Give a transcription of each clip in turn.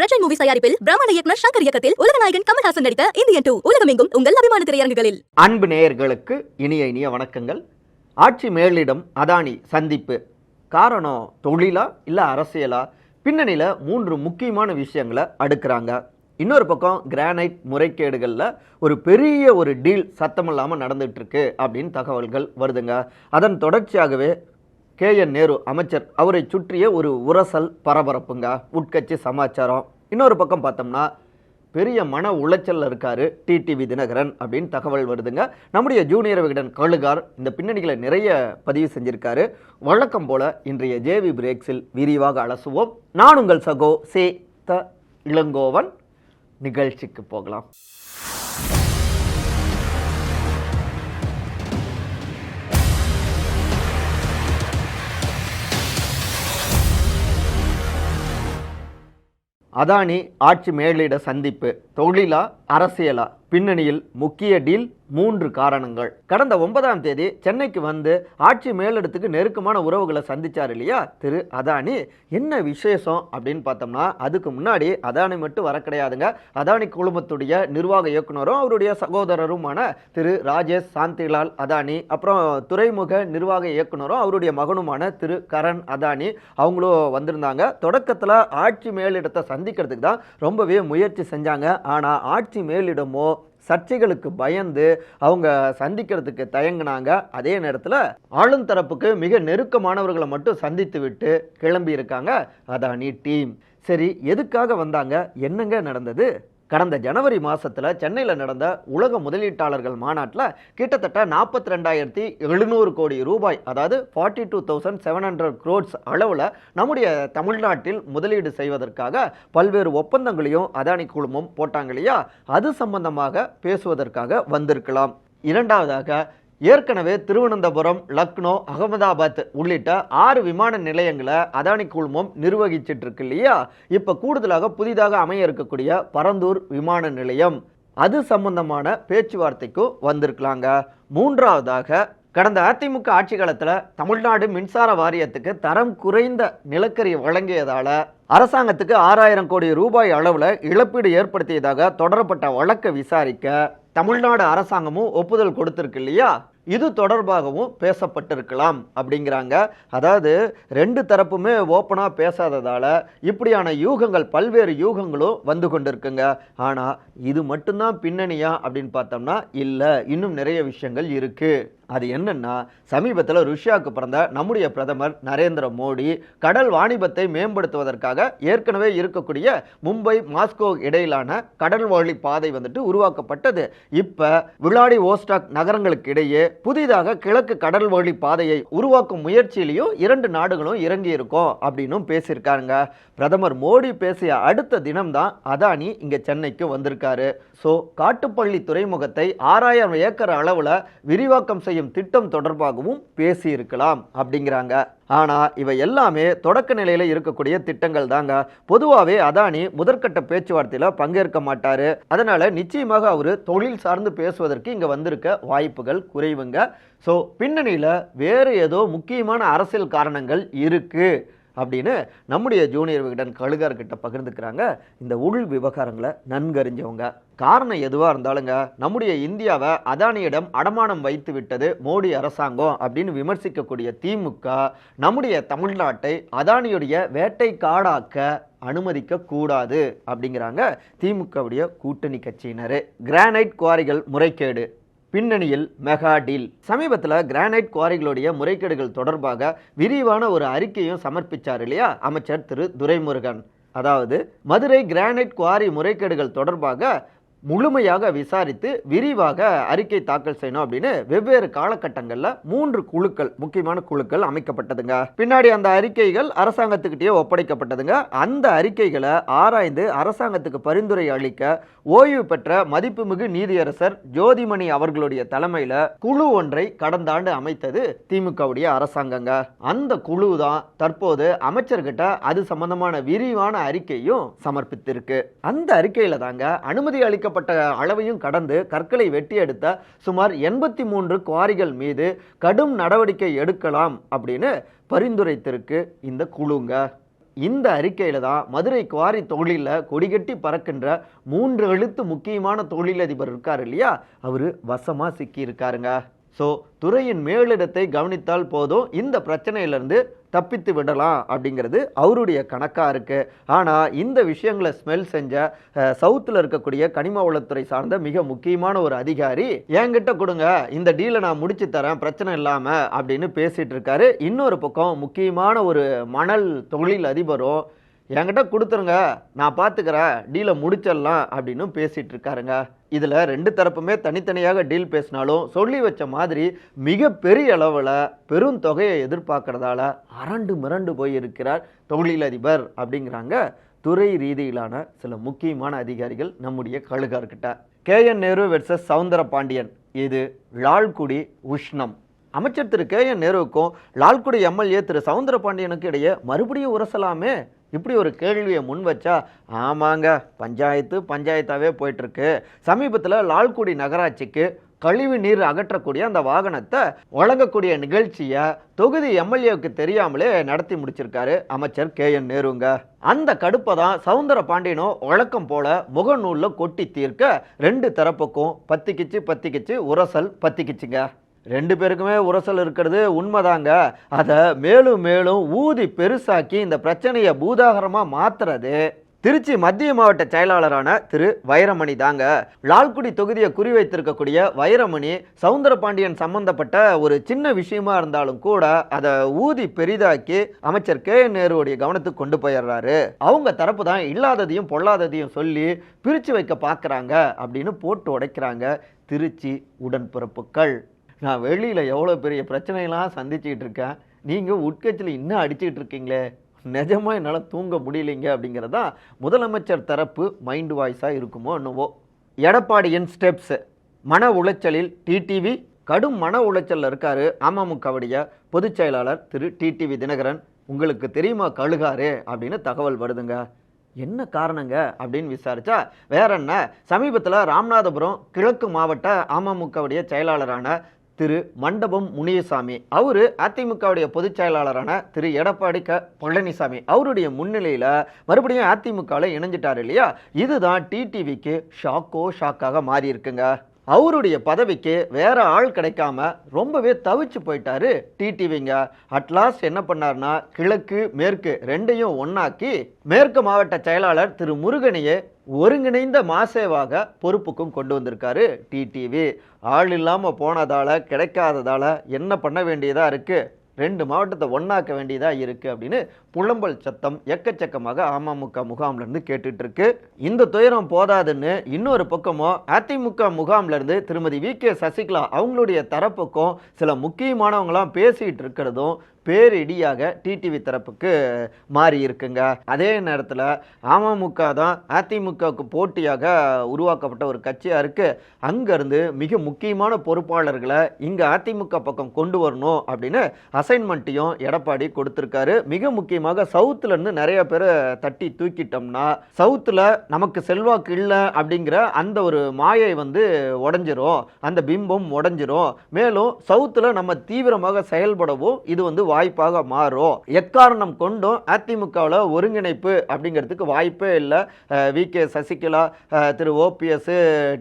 Rajan movies தயாரிப்பில் பிரம்மண இயக்குனர் சங்கர் இயக்கத்தில் உலகநாயகன் கமல்ஹாசன் நடித்த இந்தியன் டூ உலகமெங்கும் உங்கள் அபிமான திரையரங்குகளில். அன்பு நேயர்களுக்கு இனிய இனிய வணக்கங்கள். ஆட்சி மேலிடம் அதானி சந்திப்பு. காரணம் தொழிலா இல்லை அரசியலா? பின்னணியில் மூன்று முக்கியமான விஷயங்களை அடுக்கிறாங்க. இன்னொரு பக்கம் கிரானைட் முறைகேடுகளில் ஒரு பெரிய ஒரு டீல் சத்தமில்லாமல் நடந்துகிட்ருக்கு அப்படின்னு தகவல்கள் வருதுங்க. அதன் தொடர்ச்சியாகவே கே. என். நேரு அமைச்சர். அவரை சுற்றிய ஒரு உரசல் பரபரப்புங்க. உட்கட்சி சமாச்சாரம். இன்னொரு பக்கம் பார்த்தோம்னா பெரிய மன உளைச்சலில் இருக்காரு டிடிவி தினகரன் அப்படின்னு தகவல் வருதுங்க. நம்முடைய ஜூனியர் விகடன் கழுகார் இந்த பின்னணிகளை நிறைய பதிவு செஞ்சிருக்காரு. வழக்கம் போல இன்றைய ஜேவி பிரேக்ஸில் விரிவாக அலசுவோம். நான் உங்கள் சகோ சே த இளங்கோவன். நிகழ்ச்சிக்கு போகலாம். அதானி ஆட்சி மேலிட சந்திப்பு. தொழிலா அரசியலா? பின்னணியில் முக்கிய டீல் மூன்று காரணங்கள். கடந்த ஒன்பதாம் தேதி சென்னைக்கு வந்து ஆட்சி மேலிடத்துக்கு நெருக்கமான உறவுகளை சந்திச்சார் இல்லையா? திரு அதானி என்ன விசேஷம்? அப்படின்னு பார்த்தோம்னா அதுக்கு முன்னாடி அதானி மட்டும் வர கிடையாதுங்க. அதானி குழுமத்துடைய நிர்வாக இயக்குனரும் அவருடைய சகோதரருமான திரு ராஜேஷ் சாந்திலால் அதானி அப்புறம் துறைமுக நிர்வாக இயக்குனரும் அவருடைய மகனுமான திரு கரண் அதானி அவங்களும் வந்திருந்தாங்க. தொடக்கத்தில் ஆட்சி மேலிடத்தை சந்திக்கிறதுக்கு தான் ரொம்பவே முயற்சி செஞ்சாங்க. ஆனால் ஆட்சி மேலிடமோ சர்ச்சைகளுக்கு பயந்து அவங்க சந்திக்கிறதுக்கு தயங்கினாங்க. அதே நேரத்தில் ஆளும் தரப்புக்கு மிக நெருக்கமானவர்களை மட்டும் சந்தித்து விட்டு கிளம்பி இருக்காங்க அதானி டீம். சரி எதுக்காக வந்தாங்க? என்னங்க நடந்தது? கடந்த ஜனவரி மாசத்துல சென்னையில் நடந்த உலக முதலீட்டாளர்கள் மாநாட்டில் கிட்டத்தட்ட நாற்பத்தி ரெண்டாயிரத்தி எழுநூறு கோடி ரூபாய் அதாவது forty two thousand seven hundred crores அளவில் நம்முடைய தமிழ்நாட்டில் முதலீடு செய்வதற்காக பல்வேறு ஒப்பந்தங்களையும் அதானி குழுமம் போட்டாங்க இல்லையா? அது சம்பந்தமாக பேசுவதற்காக வந்திருக்கலாம். இரண்டாவதாக ஏற்கனவே திருவனந்தபுரம் லக்னோ அகமதாபாத் உள்ளிட்ட ஆறு விமான நிலையங்களை அதானி குழுமம் நிர்வகிச்சிட்டு இருக்கு இல்லையா? இப்போ கூடுதலாக புதிதாக அமைய இருக்கக்கூடிய பரந்தூர் விமான நிலையம். அது சம்பந்தமான பேச்சுவார்த்தைக்கும் வந்திருக்கலாங்க. மூன்றாவதாக கடந்த அதிமுக ஆட்சி காலத்தில் தமிழ்நாடு மின்சார வாரியத்துக்கு தரம் குறைந்த நிலக்கரி வழங்கியதால் அரசாங்கத்துக்கு ஆறாயிரம் கோடி ரூபாய் அளவில் இழப்பீடு ஏற்படுத்தியதாக தொடரப்பட்ட வழக்கை விசாரிக்க தமிழ்நாடு அரசாங்கமும் ஒப்புதல் கொடுத்துருக்கு இல்லையா? இது தொடர்பாகவும் பேசப்பட்டிருக்கலாம் அப்படிங்கிறாங்க. அதாவது ரெண்டு தரப்புமே ஓப்பனாக பேசாததால் இப்படியான யூகங்கள் பல்வேறு யூகங்களும் வந்து கொண்டிருக்குங்க. ஆனால் இது மட்டும்தான் பின்னணியா அப்படின்னு பார்த்தோம்னா இல்லை. இன்னும் நிறைய விஷயங்கள் இருக்குது அது என்னன்னா சமீபத்தில் ருஷ்யாவுக்கு பிறந்த நம்முடைய பிரதமர் நரேந்திர மோடி கடல் வாணிபத்தை மேம்படுத்துவதற்காக ஏற்கனவே இருக்கக்கூடிய மும்பை மாஸ்கோ இடையிலான கடல் வழி பாதை வந்துட்டு உருவாக்கப்பட்டது. இப்போ விளாடி ஓஸ்டாக் நகரங்களுக்கு இடையே புதிதாக கிழக்கு கடல் வழி பாதையை உருவாக்கும் முயற்சியிலையும் இரண்டு நாடுகளும் இறங்கி இருக்கும் அப்படின்னும் பேசியிருக்காங்க பிரதமர் மோடி பேசிய அடுத்த தினம்தான் அதானி இங்கே சென்னைக்கு வந்திருக்காரு. ஸோ காட்டுப்பள்ளி துறைமுகத்தை ஆறாயிரம் ஏக்கர் அளவில் விரிவாக்கம் செய்யும் திட்டம் தொடர்பாகவும் பேசியிருக்கலாம் அப்படிங்கிறாங்க. ஆனால் இவை எல்லாமே தொடக்க நிலையில் இருக்கக்கூடிய திட்டங்கள் தாங்க. பொதுவாகவே அதானி முதற்கட்ட பேச்சுவார்த்தையில் பங்கேற்க மாட்டார். அதனால் நிச்சயமாக அவர் தொழில் சார்ந்து பேசுவதற்கு இங்கே வந்திருக்க வாய்ப்புகள் குறைவுங்க. ஸோ பின்னணியில் வேறு ஏதோ முக்கியமான அரசியல் காரணங்கள் இருக்குது அப்படின்னு நம்முடைய ஜூனியர் விகடன் கழுகார்கிட்ட பகிர்ந்துக்கிறாங்க. இந்த உள் விவகாரங்களை நன்கறிஞ்சவங்க. காரணம் எதுவாக இருந்தாலுங்க நம்முடைய இந்தியாவை அதானியிடம் அடமானம் வைத்து விட்டது மோடி அரசாங்கம் அப்படின்னு விமர்சிக்கக்கூடிய திமுக நம்முடைய தமிழ்நாட்டை அதானியுடைய வேட்டை காடாக்க அனுமதிக்க கூடாது அப்படிங்கிறாங்க திமுகவுடைய கூட்டணி கட்சியினர். கிரானைட் குவாரிகள் முறைகேடு. பின்னணியில் மெகா டீல். சமீபத்தில் கிரானைட் குவாரிகளுடைய முறைகேடுகள் தொடர்பாக விரிவான ஒரு அறிக்கையும் சமர்ப்பிச்சார் இல்லையா அமைச்சர் திரு. துரைமுருகன். அதாவது மதுரை கிரானைட் குவாரி முறைகேடுகள் தொடர்பாக முழுமையாக விசாரித்து விரிவாக அறிக்கை தாக்கல் செய்யணும் அப்படின்னு வெவ்வேறு காலகட்டங்களில் மூன்று குழுக்கள் முக்கியமான குழுக்கள் அமைக்கப்பட்டதுங்க. பின்னாடி அந்த அறிக்கைகள் அரசாங்கத்துக்கிட்டே ஒப்படைக்கப்பட்டதுங்க. அந்த அறிக்கைகளை ஆராய்ந்து அரசாங்கத்துக்கு பரிந்துரை அளிக்க ஓய்வு பெற்ற மதிப்புமிகு நீதியரசர் ஜோதிமணி அவர்களுடைய தலைமையில் குழு ஒன்றை கடந்த ஆண்டு அமைத்தது திமுகவுடைய அரசாங்கங்க. அந்த குழு தான் தற்போது அமைச்சர்கிட்ட அது சம்பந்தமான விரிவான அறிக்கையும் சமர்ப்பித்திருக்கு. அந்த அறிக்கையில தாங்க அனுமதி அளிக்க கொடுக்கப்பட்ட அளவையும் கடந்து கற்களை வெட்டி எடுத்த சுமார் எண்பத்தி மூன்று குவாரிகள் மீது கடும் நடவடிக்கை எடுக்கலாம் அப்படின்னு பரிந்துரைத்திருக்கு இந்த குழுங்க. இந்த அறிக்கையில் தான் மதுரை குவாரி தொழிலில் கொடிகட்டி பறக்கின்ற மூன்று எழுத்து முக்கியமான தொழிலதிபர் இருக்கார் இல்லையா? அவர் வசமாக சிக்கி இருக்காருங்க ஸோ துறையின் மேலிடத்தை கவனித்தால் போதும். இந்த பிரச்சனையிலிருந்து தப்பித்து விடலாம் அப்படிங்கிறது அவருடைய கணக்காக இருக்குது ஆனால் இந்த விஷயங்களை ஸ்மெல் செஞ்ச சவுத்தில் இருக்கக்கூடிய கனிம வளத்துறை சார்ந்த மிக முக்கியமான ஒரு அதிகாரி என்கிட்ட கொடுங்க இந்த டீலை நான் முடிச்சு தரேன் பிரச்சனை இல்லாமல் அப்படின்னு பேசிகிட்டு இருக்காரு. இன்னொரு பக்கம் முக்கியமான ஒரு மணல் தொழில் அதிபரும் என்கிட்ட கொடுத்துருங்க நான் பார்த்துக்கிறேன் டீலை முடிச்சிடலாம் அப்படின்னு பேசிகிட்டு இருக்காருங்க. இதில் ரெண்டு தரப்புமே தனித்தனியாக டீல் பேசினாலும் சொல்லி வச்ச மாதிரி மிகப்பெரிய அளவில் பெரும் தொகையை எதிர்பார்க்கறதால அரண்டு மிரண்டு போய் இருக்கிறார் தொழிலதிபர் அப்படிங்கிறாங்க துறை ரீதியிலான சில முக்கியமான அதிகாரிகள் நம்முடைய கழுகார்கிட்ட. K. N. Nehru versus Soundara Pandian. இது லால்குடி உஷ்ணம். அமைச்சர் திரு கே. என். நேருவுக்கும் லால்குடி எம்எல்ஏ திரு சவுந்தர பாண்டியனுக்கு இடையே மறுபடியும் உரசலாமே? இப்படி ஒரு கேள்வியை முன் வச்சா ஆமாங்க பஞ்சாயத்து பஞ்சாயத்தாகவே போயிட்டுருக்கு. சமீபத்தில் லால்குடி நகராட்சிக்கு கழிவு நீர் அகற்றக்கூடிய அந்த வாகனத்தை வழங்கக்கூடிய நிகழ்ச்சியை தொகுதி எம்எல்ஏவுக்கு தெரியாமலே நடத்தி முடிச்சிருக்காரு அமைச்சர் கே என் நேருங்க. அந்த கடுப்பை தான் சவுந்தர பாண்டியனும் வழக்கம் போல முகநூலில் கொட்டி தீர்க்க ரெண்டு தரப்புக்கும் பத்திக்கிச்சு பத்திக்கிச்சு உரசல் பத்திக்கிச்சுங்க. ரெண்டு பேருக்குமே உரசல் இருக்கிறது உண்மைதாங்க. அதை மேலும் மேலும் ஊதி பெருசாக்கி இந்த பிரச்சனையை பூதாகரமாக மாத்துறது திருச்சி மத்திய மாவட்ட செயலாளரான திரு வைரமணி தாங்க. லால்குடி தொகுதியை குறிவைத்திருக்கக்கூடிய வைரமணி சவுந்தரபாண்டியன் சம்பந்தப்பட்ட ஒரு சின்ன விஷயமா இருந்தாலும் கூட அதை ஊதி பெரிதாக்கி அமைச்சர் கே என் கவனத்துக்கு கொண்டு போயிடுறாரு. அவங்க தரப்பு தான் இல்லாததையும் பொல்லாததையும் சொல்லி பிரித்து வைக்க பார்க்குறாங்க அப்படின்னு போட்டு உடைக்கிறாங்க திருச்சி உடன்பிறப்புகள். நான் வெளியில் எவ்வளோ பெரிய பிரச்சனையெல்லாம் சந்திச்சுக்கிட்டு இருக்கேன் நீங்கள் உட்கட்சியில் இன்னும் அடிச்சுக்கிட்டு இருக்கீங்களே நிஜமாக என்னால் தூங்க முடியலைங்க அப்படிங்கிறதான் முதலமைச்சர் தரப்பு மைண்ட் வாய்ஸாக இருக்குமோ என்னவோ. எடப்பாடியின் ஸ்டெப்ஸ் மன உளைச்சலில் டிடிவி கடும் மன உளைச்சலில் இருக்கார் அமமுகவுடைய பொதுச் செயலாளர் திரு டிடிவி தினகரன். உங்களுக்கு தெரியுமா கழுகாரு அப்படின்னு தகவல் வருதுங்க. என்ன காரணங்க அப்படின்னு விசாரிச்சா வேற என்ன? சமீபத்தில் ராமநாதபுரம் கிழக்கு மாவட்ட அமமுகவுடைய செயலாளரான திரு மண்டபம் முனியசாமி. அவரு அதிமுகவுடைய பொதுச் செயலாளரான திரு எடப்பாடி க. பழனிசாமி. அவருடைய முன்னிலையில் மறுபடியும் அதிமுகவில் இணைஞ்சிட்டாரு இல்லையா? இதுதான் டிடிவிக்கு ஷாக்கோ ஷாக்காக மாறி இருக்குங்க அவருடைய பதவிக்கு வேற ஆள் கிடைக்காம ரொம்பவே தவிச்சு போயிட்டாரு டிடிவிங்க. அட்லாஸ்ட் என்ன பண்ணார்னா கிழக்கு மேற்கு ரெண்டையும் ஒன்னாக்கி மேற்கு மாவட்ட செயலாளர் திரு முருகனையே ஒருங்கிணைந்த மாசேவாக பொறுப்புக்கும் கொண்டு வந்திருக்காரு டிடிவி. ஆள் இல்லாமல் போனதால் கிடைக்காததால என்ன பண்ண வேண்டியதாக இருக்குது ரெண்டு மாவட்டத்தை ஒன்றாக்க வேண்டியதாக இருக்குது அப்படின்னு புலம்பல் சத்தம் எக்கச்சக்கமாக அமமுக முகாம்லேருந்து கேட்டுட்ருக்கு. இந்த துயரம் போதாதுன்னு இன்னொரு பக்கமும் அதிமுக முகாம்லேருந்து திருமதி வி கே சசிகலா அவங்களுடைய தரப்புக்கும் சில முக்கியமானவங்களாம் பேசிகிட்டு இருக்கிறதும் பேரிடியாக டிடிவி தரப்புக்கு மாறி இருக்குங்க. அதே நேரத்தில் அமமுக தான் அதிமுகவுக்கு போட்டியாக உருவாக்கப்பட்ட ஒரு கட்சியாக இருக்குது அங்கேருந்து மிக முக்கியமான பொறுப்பாளர்களை இங்கே அதிமுக பக்கம் கொண்டு வரணும் அப்படின்னு அசைன்மெண்ட்டையும் எடப்பாடி கொடுத்துருக்காரு. மிக முக்கியமாக சவுத்துலேருந்து நிறைய பேரை தட்டி தூக்கிட்டோம்னா சவுத்தில் நமக்கு செல்வாக்கு இல்லை அப்படிங்கிற அந்த ஒரு மாயை வந்து உடஞ்சிரும். அந்த பிம்பம் உடஞ்சிரும். மேலும் சவுத்தில் நம்ம தீவிரமாக செயல்படவும் இது வந்து வாய்ப்பாக மாறும். எக்காரணம் கொண்டும் அதிமுகவில் ஒருங்கிணைப்பு அப்படிங்கிறதுக்கு வாய்ப்பே இல்லை. வி. கே. சசிகலா திரு. ஓபிஎஸ்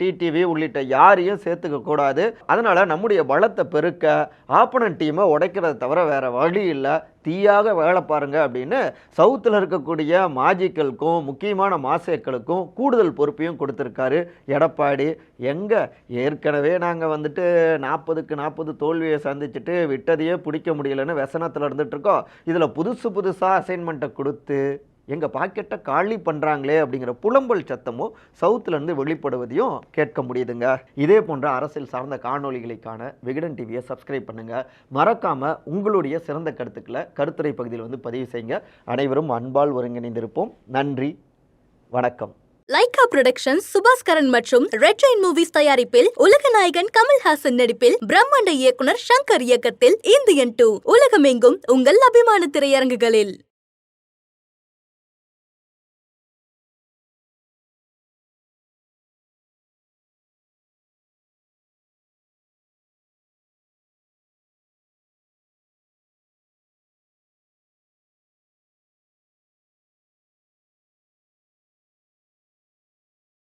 டிடிவி உள்ளிட்ட யாரையும் சேர்த்துக்க கூடாது. அதனால் நம்முடைய பலத்தை பெருக்க ஆப்பனன் டீமை உடைக்கிறத தவிர வேறு வழி இல்லை. தீயாக வேலை பாருங்க அப்படின்னு சவுத்தில் இருக்கக்கூடிய மாஜிக்களுக்கும் முக்கியமான மாசேக்களுக்கும் கூடுதல் பொறுப்பையும் கொடுத்துருக்காரு எடப்பாடி. எங்கே? ஏற்கனவே நாங்கள் வந்துட்டு நாற்பதுக்கு நாற்பது தோல்வியை சந்திச்சுட்டு விட்டதையே பிடிக்க முடியலன்னு व्यசனத்தில் இருந்துகிட்ருக்கோம் இதில் புதுசு புதுசாக அசைன்மெண்ட்டை கொடுத்து எங்கள் பாக்கெட்டை காலி பண்ணுறாங்களே அப்படிங்கிற புலம்பல் சத்தமும் சவுத்துலேருந்து வெளிப்படுவதையும் கேட்க முடியுதுங்க. இதே போன்ற அரசியல் சார்ந்த காணொளிகளுக்கான விகடன் டிவியை சப்ஸ்கிரைப் பண்ணுங்கள் மறக்காமல் உங்களுடைய சிறந்த கருத்துக்களை கருத்துரை பகுதியில் வந்து பதிவு செய்யுங்க. அனைவரும் அன்பால் ஒருங்கிணைந்திருப்போம். நன்றி வணக்கம். லைகா புரொடக்ஷன்ஸ் சுபாஸ்கரன் மற்றும் ரெட் ஜெயின் மூவிஸ் தயாரிப்பில் உலக நாயகன் கமல்ஹாசன் நடிப்பில் பிரம்மாண்ட இயக்குனர் சங்கர் இயக்கத்தில் இந்தியன் டூ உலகமெங்கும் உங்கள் அபிமான திரையரங்குகளில்.